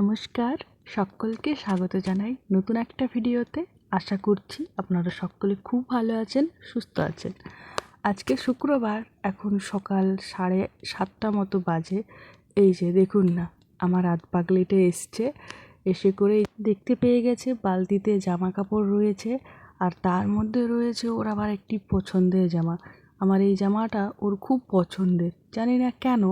নমস্কার। সকলকে স্বাগত জানাই নতুন একটা ভিডিওতে। আশা করছি আপনারা সকলে খুব ভালো আছেন, সুস্থ আছেন। আজকে শুক্রবার, এখন সকাল সাড়ে সাতটা মতো বাজে। এই যে দেখুন না, আমার হাত পাগলিতে এসছে। এসে করে দেখতে পেয়ে গেছে, বালতিতে জামা কাপড় রয়েছে আর তার মধ্যে রয়েছে ওর আবার একটি পছন্দের জামা। আমার এই জামাটা ওর খুব পছন্দের, জানি না কেন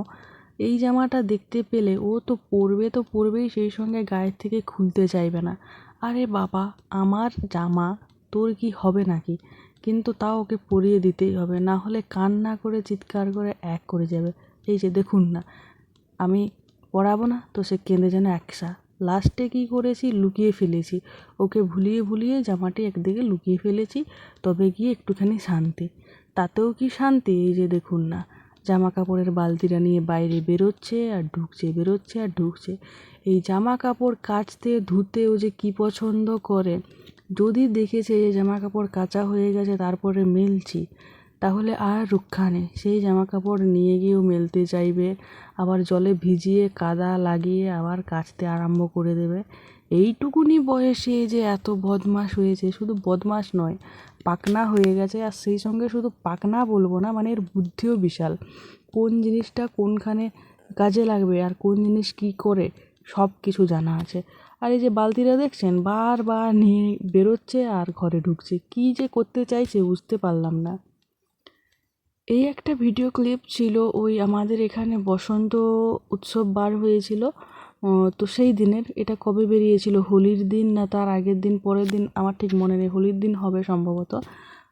এই জামাটা দেখতে পেলে ও তো পরবে তো পরবেই সেই সঙ্গে গায়ের থেকে খুলতে চাইবে না। আরে বাবা, আমার জামা, তোর কি হবে নাকি? কিন্তু তাও ওকে পরিয়ে দিতেই হবে, না হলে কান্না করে, চিৎকার করে এক করে যাবে। এই যে দেখুন না, আমি পরাবো না তো সে কেঁদে যেন একসা লাস্টে কী করেছি? লুকিয়ে ফেলেছি। ওকে ভুলিয়ে ভুলিয়ে জামাটি একদিকে লুকিয়ে ফেলেছি, তবে গিয়ে একটুখানি শান্তি। তাতেও কি শান্তি? এই যে দেখুন না জামা কাপড়ের বালতিটা নিয়ে বাইরে বেরোচ্ছে আর ঢুকছে, বেরোচ্ছে আর ঢুকছে। এই জামা কাপড় কাচতে, ধুতে ও যে কী পছন্দ করে, যদি দেখেছে যে জামা কাপড় কাচা হয়ে গেছে, তারপরে মেলছি। তাহলে আর রক্ষা নেই। সেই জামা কাপড় নিয়ে গিয়েও মেলতে চাইবে, আবার জলে ভিজিয়ে কাদা লাগিয়ে আবার কাচতে আরম্ভ করে দেবে। এইটুকুনি বয়সে যে এত বদমাশ হয়েছে, শুধু বদমাশ নয়, পাকনা হয়ে গেছে আর সেই সঙ্গে শুধু পাকনা বলব না মানে এর বুদ্ধিও বিশাল। কোন জিনিসটা কোনখানে কাজে লাগবে আর কোন জিনিস কী করে, সব কিছু জানা আছে। আর এই যে বালতিটা দেখছেন, বারবার নিয়ে বেরোচ্ছে আর ঘরে ঢুকছে। কী যে করতে চাইছে বুঝতে পারলাম না। এই একটা ভিডিও ক্লিপ ছিল, ওই আমাদের এখানে বসন্ত উৎসব বার হয়েছিল। তো সেই দিনের এটা কবে বেরিয়েছিল? হোলির দিন না তার আগের দিন, পরের দিন? আমার ঠিক মনে নেই। হোলির দিন হবে সম্ভবত।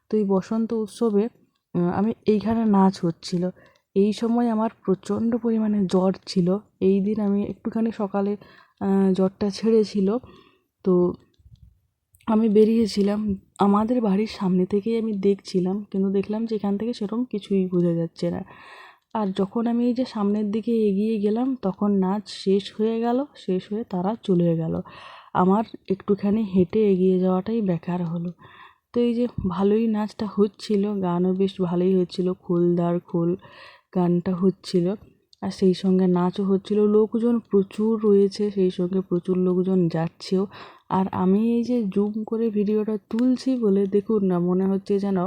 তো এই বসন্ত উৎসবে আমি এইখানে নাচ হচ্ছিল। এই সময় আমার প্রচণ্ড পরিমাণে জ্বর ছিল। এই দিন আমি একটুখানি সকালে জ্বরটা ছেড়েছিল। তো আমি বেরিয়েছিলাম। আমাদের বাড়ির সামনে থেকেই আমি দেখছিলাম। কিন্তু দেখলাম যে এখান থেকে সেরকম কিছুই বোঝা যাচ্ছে না। আর যখন আমি এই যে সামনের দিকে এগিয়ে গেলাম, তখন নাচ শেষ হয়ে গেল, শেষ হয়ে তারা চলে গেল। আমার একটুখানি হেঁটে এগিয়ে যাওয়াটাই বেকার হলো। তো এই যে ভালোই নাচটা হচ্ছিল, গানও বেশ ভালোই হচ্ছিল খোলদার খোল গানটা হচ্ছিল। আর সেই সঙ্গে নাচও হচ্ছিল, লোকজন প্রচুর রয়েছে, সেই সঙ্গে প্রচুর লোকজন যাচ্ছেও। আর আমি এই যে জুম করে ভিডিওটা তুলছি বলে দেখুন না, মনে হচ্ছে যেন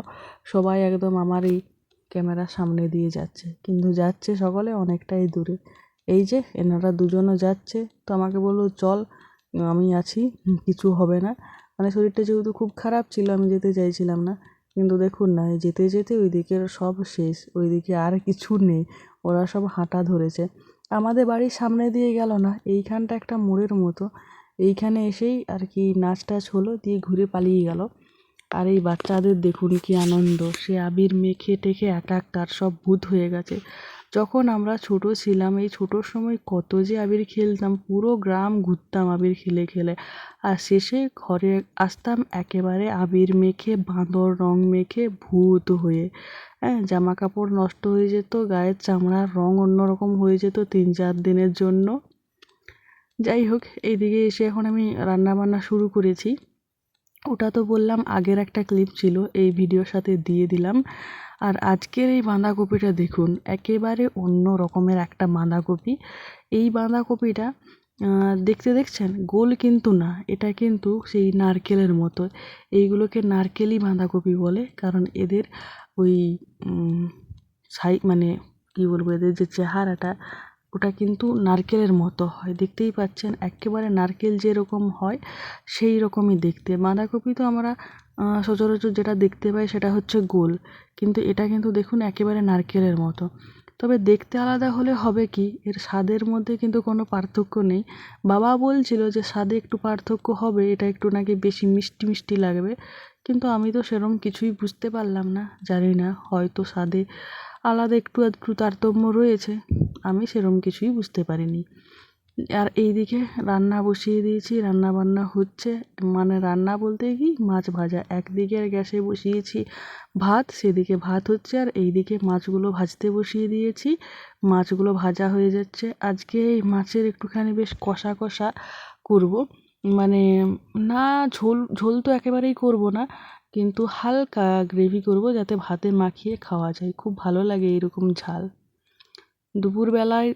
সবাই একদম আমার এই ক্যামেরার সামনে দিয়ে যাচ্ছে। কিন্তু যাচ্ছে সকলে অনেকটাই দূরে। এই যে, এনারা দুজনও যাচ্ছে। তো আমাকে বলল, চল, আমি আছি, কিছু হবে না। মানে শরীরটা যেহেতু খুব খারাপ ছিল, আমি যেতে চাইছিলাম না। কিন্তু দেখুন না যেতে যেতে ওই দিকের সব শেষ। ওই দিকে আর কিছু নেই। ওরা সব হাঁটা ধরেছে। আমাদের বাড়ির সামনে দিয়ে গেল না, এইখানটা একটা মোড়ের মতো। এইখানে এসেই আর কি নাচ টাচ হলো, দিয়ে ঘুরে পালিয়ে গেল। আর এই বাচ্চাদের দেখুন কি আনন্দ। সে আবির মেখে টেখে একাকার সব ভূত হয়ে গেছে। যখন আমরা ছোট ছিলাম, এই ছোটোর সময় কত যে আবির খেলতাম, পুরো গ্রাম ঘুরতাম আবির খেলে খেলে। আর শেষে ঘরে আসতাম একেবারে আবির মেখে বাঁদর রং মেখে ভূত হয়ে। হ্যাঁ জামা কাপড় নষ্ট হয়ে যেত, গায়ের চামড়ার রং অন্যরকম হয়ে যেত তিন চার দিনের জন্য। যাই হোক, এইদিকে এসে এখন আমি রান্না বান্না শুরু করেছি। ওটা তো বললাম, আগের একটা ক্লিপ ছিল, এই ভিডিওর সাথে দিয়ে দিলাম। আর আজকের এই বাঁধাকপিটা দেখুন, একেবারে অন্য রকমের একটা বাঁধাকপি। এই বাঁধাকপিটা দেখতে দেখছেন? গোল কিন্তু না, এটা কিন্তু সেই নারকেলের মতো। এইগুলোকে নারকেলই বাঁধাকপি বলে, কারণ এদের ওই সাই মানে কী বলব, এদের যে চেহারাটা ওটা কিন্তু নারকেলের মতো হয়। দেখতেই পাচ্ছেন, একেবারে নারকেল যেরকম হয়, সেই রকমই দেখতে। বাঁধাকপি তো আমরা সচরাচর যেটা দেখতে পাই সেটা হচ্ছে গোল। কিন্তু এটা কিন্তু দেখুন একেবারে নারকেলের মতো। তবে দেখতে আলাদা হলে হবে কি, এর স্বাদের মধ্যে কিন্তু কোনো পার্থক্য নেই। বাবা বলছিল যে স্বাদে একটু পার্থক্য হবে, এটা একটু নাকি বেশি মিষ্টি মিষ্টি লাগবে। কিন্তু আমি তো সেরম কিছুই বুঝতে পারলাম না, জানি না হয়তো স্বাদে আলাদা একটু আধটু তারতম্য রয়েছে। আমি সেরম কিছুই বুঝতে পারিনি। আর এইদিকে রান্না বসিয়ে দিয়েছি রান্না বান্না হচ্ছে। মানে রান্না বলতে কি? মাছ ভাজা। একদিকের গ্যাসে বসিয়েছি ভাত, সেদিকে ভাত হচ্ছে। আর এইদিকে মাছগুলো ভাজতে বসিয়ে দিয়েছি। মাছগুলো ভাজা হয়ে যাচ্ছে। আজকে এই মাছের একটুখানি বেশ কষা কষা করব। মানে না, ঝোল ঝোল তো একেবারেই করব না। কিন্তু হালকা গ্রেভি করব যাতে ভাতে মাখিয়ে খাওয়া যায়। খুব ভালো লাগে এরকম ঝাল। দুপুরবেলায়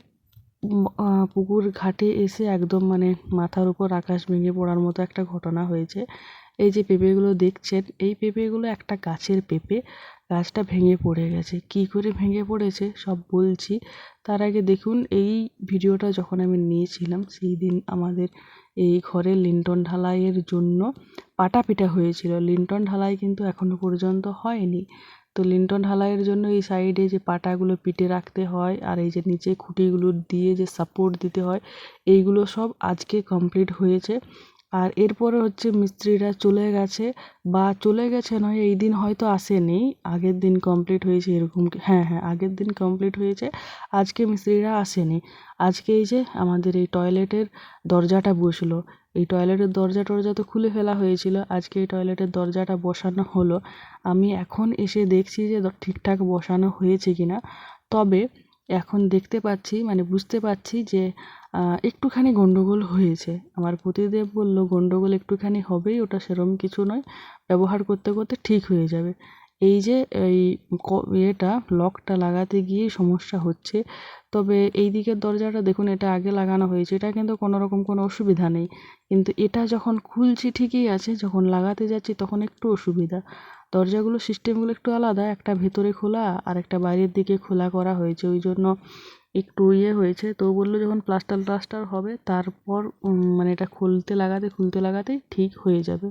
পুকুর ঘাটে এসে একদম মানে মাথার উপর আকাশ ভেঙে পড়ার মতো একটা ঘটনা হয়েছে। এই যে পেঁপেগুলো দেখছেন, এই পেঁপেগুলো একটা গাছের পেঁপে। গাছটা ভেঙে পড়ে গেছে। কী করে ভেঙে পড়েছে সব বলছি। তার আগে দেখুন, এই ভিডিওটা যখন আমি নিয়েছিলাম, সেই দিন আমাদের এই ঘরে লিন্টন ঢালাইয়ের জন্য পাটা পিটা হয়েছিল। লিন্টন ঢালাই কিন্তু এখনও পর্যন্ত হয়নি। তো লিন্টন ঢালাইয়ের জন্য এই সাইডে যে পাটাগুলো পিটে রাখতে হয়, আর এই যে নিচে খুঁটিগুলো দিয়ে যে সাপোর্ট দিতে হয়, এইগুলো সব আজকে কমপ্লিট হয়েছে। আর এরপরে হচ্ছে মিস্ত্রিরা চলে গেছে বা চলে গেছে নয়, এই দিন হয়তো আসেনি। আগের দিন কমপ্লিট হয়েছে এরকম হ্যাঁ হ্যাঁ আগের দিন কমপ্লিট হয়েছে। আজকে মিস্ত্রিরা আসেনি। আজকে এই যে আমাদের এই টয়লেটের দরজাটা বসল। এই টয়লেটের দরজা টরজা তো খুলে ফেলা হয়েছিল। আজকে এই টয়লেটের দরজাটা বসানো হলো। আমি এখন এসে দেখছি যে ঠিকঠাক বসানো হয়েছে কিনা। তবে এখন দেখতে পাচ্ছি মানে বুঝতে পারছি যে একটুখানি গন্ডগোল হয়েছে। আমার পতিদেব বলল, গন্ডগোল একটুখানি হবেই, ওটা সেরম কিছু নয়। ব্যবহার করতে করতে ঠিক হয়ে যাবে। এই যে, এই এটা লকটা লাগাতে গিয়েই সমস্যা হচ্ছে। তবে এই দিকের দরজাটা দেখুন, এটা আগে লাগানো হয়েছে। এটা কিন্তু কোনো রকম কোনো অসুবিধা নেই। কিন্তু এটা যখন খুলছি ঠিকই আছে, যখন লাগাতে যাচ্ছি তখন একটু অসুবিধা। দরজাগুলো সিস্টেমগুলো একটু আলাদা, একটা ভেতরে খোলা আর একটা বাইরের দিকে খোলা করা হয়েছে। ওই জন্য একটু ইয়ে হয়েছে। তো বলল যখন প্লাস্টার প্লাস্টার হবে, তারপর মানে এটা খুলতে লাগাতে, খুলতে লাগাতেই ঠিক হয়ে যাবে।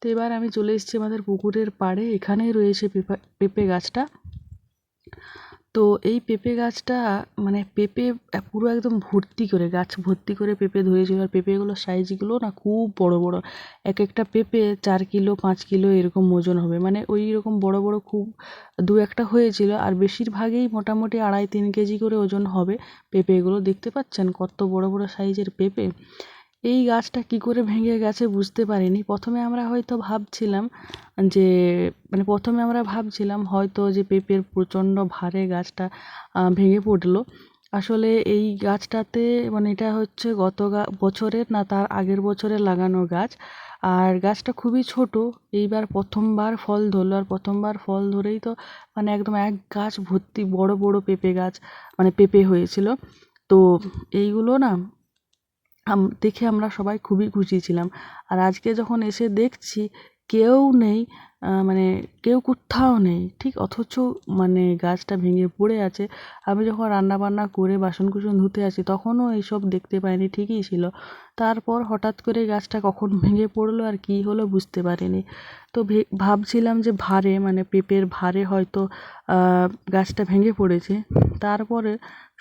তো এবার আমি চলে এসেছি আমাদের পুকুরের পাড়ে। এখানেই রয়েছে পেঁপা, পেঁপে গাছটা। তো এই পেঁপে গাছটা মানে পেঁপে পুরো একদম ভর্তি করে, গাছ ভর্তি করে পেঁপে ধরেছিল। আর পেঁপেগুলোর সাইজগুলো না খুব বড় বড়। এক একটা পেঁপে চার কিলো, পাঁচ কিলো এরকম ওজন হবে। মানে ওই রকম বড় বড় খুব, দু একটা হয়েছিল। আর বেশিরভাগই মোটামুটি আড়াই, তিন কেজি করে ওজন হবে পেঁপেগুলো। দেখতে পাচ্ছেন কত বড় বড় সাইজের পেঁপে? এই গাছটা কী করে ভেঙে গেছে বুঝতে পারিনি। প্রথমে আমরা হয়তো ভাবছিলাম যে মানে প্রথমে আমরা ভাবছিলাম হয়তো যে পেঁপের প্রচণ্ড ভারে গাছটা ভেঙে পড়ল। আসলে এই গাছটাতে মানে এটা হচ্ছে গত বছরের না তার আগের বছরে লাগানো গাছ। আর গাছটা খুবই ছোট, এইবার প্রথমবার ফল ধরলো। আর প্রথমবার ফল ধরেই তো মানে একদম এক গাছ ভর্তি বড় বড় পেঁপে গাছ মানে পেঁপে হয়েছিল। তো এইগুলো না দেখে আমরা সবাই খুবই খুশি ছিলাম। আর আজকে যখন এসে দেখছি কেউ নেই মানে কেউ কোথাও নেই, ঠিক? অথচ মানে গাছটা ভেঙে পড়ে আছে। আমি যখন রান্না বান্না করে বাসন কুসন ধুতে আসি, তখনও এইসব দেখতে পাইনি, ঠিকই ছিল। তারপর হঠাৎ করে গাছটা কখন ভেঙে পড়ল আর কী হলো বুঝতে পারিনি। তো ভাবছিলাম যে ভারে মানে পেঁপের ভারে হয়তো গাছটা ভেঙে পড়েছে। তারপরে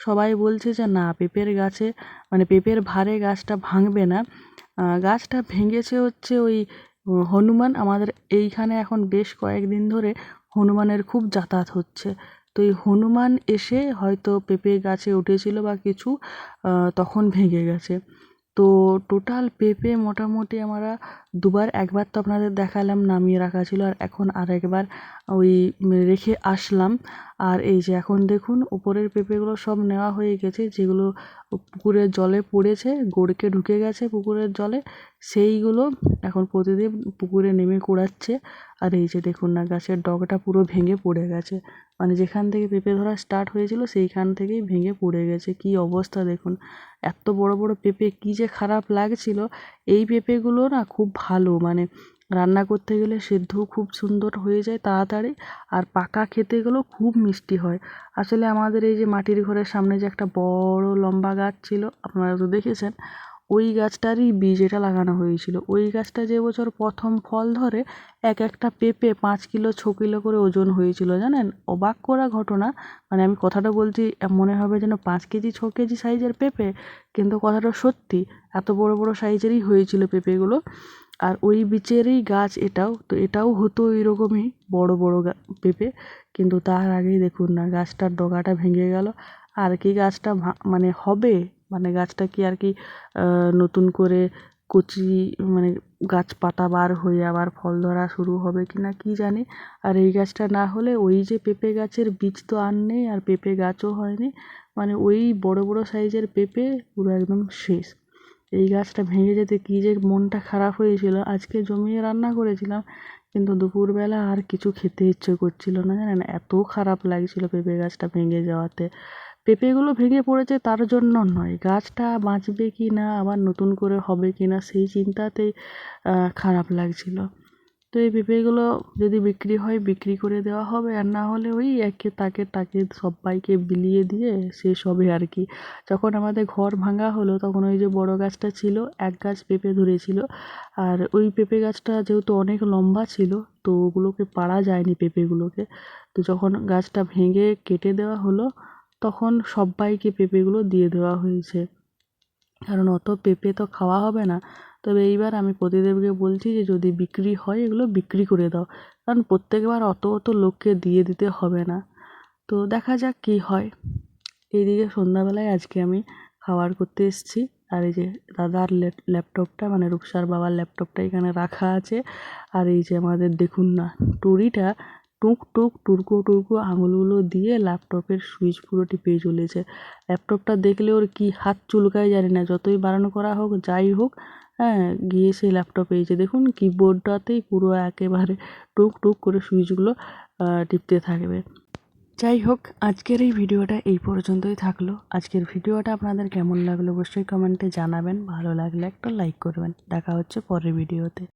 সবাই বলছে যে না, পেঁপের গাছে মানে পেঁপের ভারে গাছটা ভাঙবে না। গাছটা ভেঙেছে হচ্ছে ওই হনুমান আমাদের এইখানে এখন বেশ কয়েকদিন ধরে হনুমানের খুব যাতায়াত হচ্ছে। তো এই হনুমান এসে হয়তো পেঁপে গাছে উঠেছিল বা কিছু তখন ভেঙে গেছে। তো টোটাল পেঁপে মোটামুটি আমরা দুবার একবার তো আপনাদের দেখালাম, নামিয়ে রাখা ছিল আর এখন আরেকবার ওই রেখে আসলাম। আর এই যে এখন দেখুন, উপরের পেঁপেগুলো সব নেওয়া হয়ে গেছে, যেগুলো পুকুরের জলে পড়েছে, গড়কে ঢুকে গেছে পুকুরের জলে, সেইগুলো এখন প্রতিদিন পুকুরে নেমে কুড়াচ্ছে। আর এই যে দেখুন না, গাছের ডগাটা পুরো ভেঙে পড়ে গেছে। মানে যেখান থেকে পেঁপে ধরা স্টার্ট হয়েছিল, সেইখান থেকেই ভেঙে পড়ে গেছে। কী অবস্থা দেখুন, এত বড় বড় পেঁপে কী যে খারাপ লাগছিল। এই পেঁপেগুলো না খুব ভালো মানে রান্না করতে গেলে সেদ্ধও খুব সুন্দর হয়ে যায় তাড়াতাড়ি আর পাকা খেতে গেলেও খুব মিষ্টি হয়। আসলে আমাদের এই যে মাটির ঘরের সামনে যে একটা বড় লম্বা গাছ ছিল, আপনারা তো দেখেছেন, ওই গাছটারই বীজ এটা লাগানো হয়েছিল। ওই গাছটা যে বছর প্রথম ফল ধরে এক একটা পেঁপে পাঁচ কিলো, ছ কিলো করে ওজন হয়েছিল, জানেন? অবাক করা ঘটনা। মানে আমি কথাটা বলছি মনে হবে যেন পাঁচ কেজি, ছ কেজি সাইজের পেঁপে, কিন্তু কথাটা সত্যি, এত বড় বড় সাইজেরই হয়েছিল পেঁপেগুলো। আর ওই বীচেরই গাছ এটাও, তো এটাও হতো এরকমই বড় বড়ো গা, পেঁপে। কিন্তু তার আগেই দেখুন না, গাছটার ডগাটা ভেঙে গেল। আর কি গাছটা মানে হবে? মানে গাছটা কি আর কি নতুন করে কচি মানে গাছ পাতা বার হয়ে আবার ফল ধরা শুরু হবে কি না কী জানি। আর এই গাছটা না হলে ওই যে পেঁপে গাছের বীজ তো আর নেই, আর পেঁপে গাছও হয়নি। মানে ওই বড় বড় সাইজের পেঁপে পুরো একদম শেষ। এই গাছটা ভেঙে যেতে কী যে মনটা খারাপ হয়েছিল। আজকে জমিয়ে রান্না করেছিলাম, কিন্তু দুপুরবেলা আর কিছু খেতে ইচ্ছে করছিল না, জানেন? এত খারাপ লাগছিল পেঁপে গাছটা ভেঙে যাওয়াতে। পেঁপেগুলো ভেঙে পড়েছে তার জন্য নয়। গাছটা বাঁচবে কি না, আবার নতুন করে হবে কি না, সেই চিন্তাতেই খারাপ লাগছিল। তো এই পেঁপেগুলো যদি বিক্রি হয়, বিক্রি করে দেওয়া হবে। আর না হলে ওই একে তাকে তাকে সবাইকে বিলিয়ে দিয়ে শেষ হবে আর কি। যখন আমাদের ঘর ভাঙা হলো, তখন ওই যে বড় গাছটা ছিল, এক গাছ পেঁপে ধরেছিল। আর ওই পেঁপে গাছটা যেহেতু অনেক লম্বা ছিল, তো ওগুলোকে পাড়া যায়নি পেঁপেগুলোকে। তো যখন গাছটা ভেঙে কেটে দেওয়া হলো, তখন সবাইকে পেঁপেগুলো দিয়ে দেওয়া হয়েছে। কারণ অত পেঁপে তো খাওয়া হবে না। তবে এইবার আমি প্রতিদেবকে বলছি যে, যদি বিক্রি হয়, এগুলো বিক্রি করে দাও। কারণ প্রত্যেকবার অত অত লোককে দিয়ে দিতে হবে না। তো দেখা যাক কী হয়। এইদিকে সন্ধ্যাবেলায় আজকে আমি খাবার করতে এসেছি। আর এই যে দাদার ল্যাপটপটা মানে রূপসার বাবার ল্যাপটপটা এখানে রাখা আছে। আর এই যে আমাদের দেখুন না টুরিটা টুক টুক, টুরকো টুরকো আঙুলগুলো দিয়ে ল্যাপটপের সুইচ পুরো টিপেই চলেছে। ল্যাপটপটা দেখলে ওর কি হাত চুলকায় জানি না, যতই বারণ করা হোক, যাই হোক হ্যাঁ গিয়ে সেই ল্যাপটপে যে দেখুন কিবোর্ডটাতেই পুরো একেবারে টুক টুক করে সুইচগুলো টিপতে থাকবে। যাই হোক, আজকের এই ভিডিওটা এই পর্যন্তই থাকল। আজকের ভিডিওটা আপনাদের কেমন লাগল অবশ্যই কমেন্টে জানাবেন। ভালো লাগলে একটা লাইক করবেন। দেখা হচ্ছে পরের ভিডিওতে।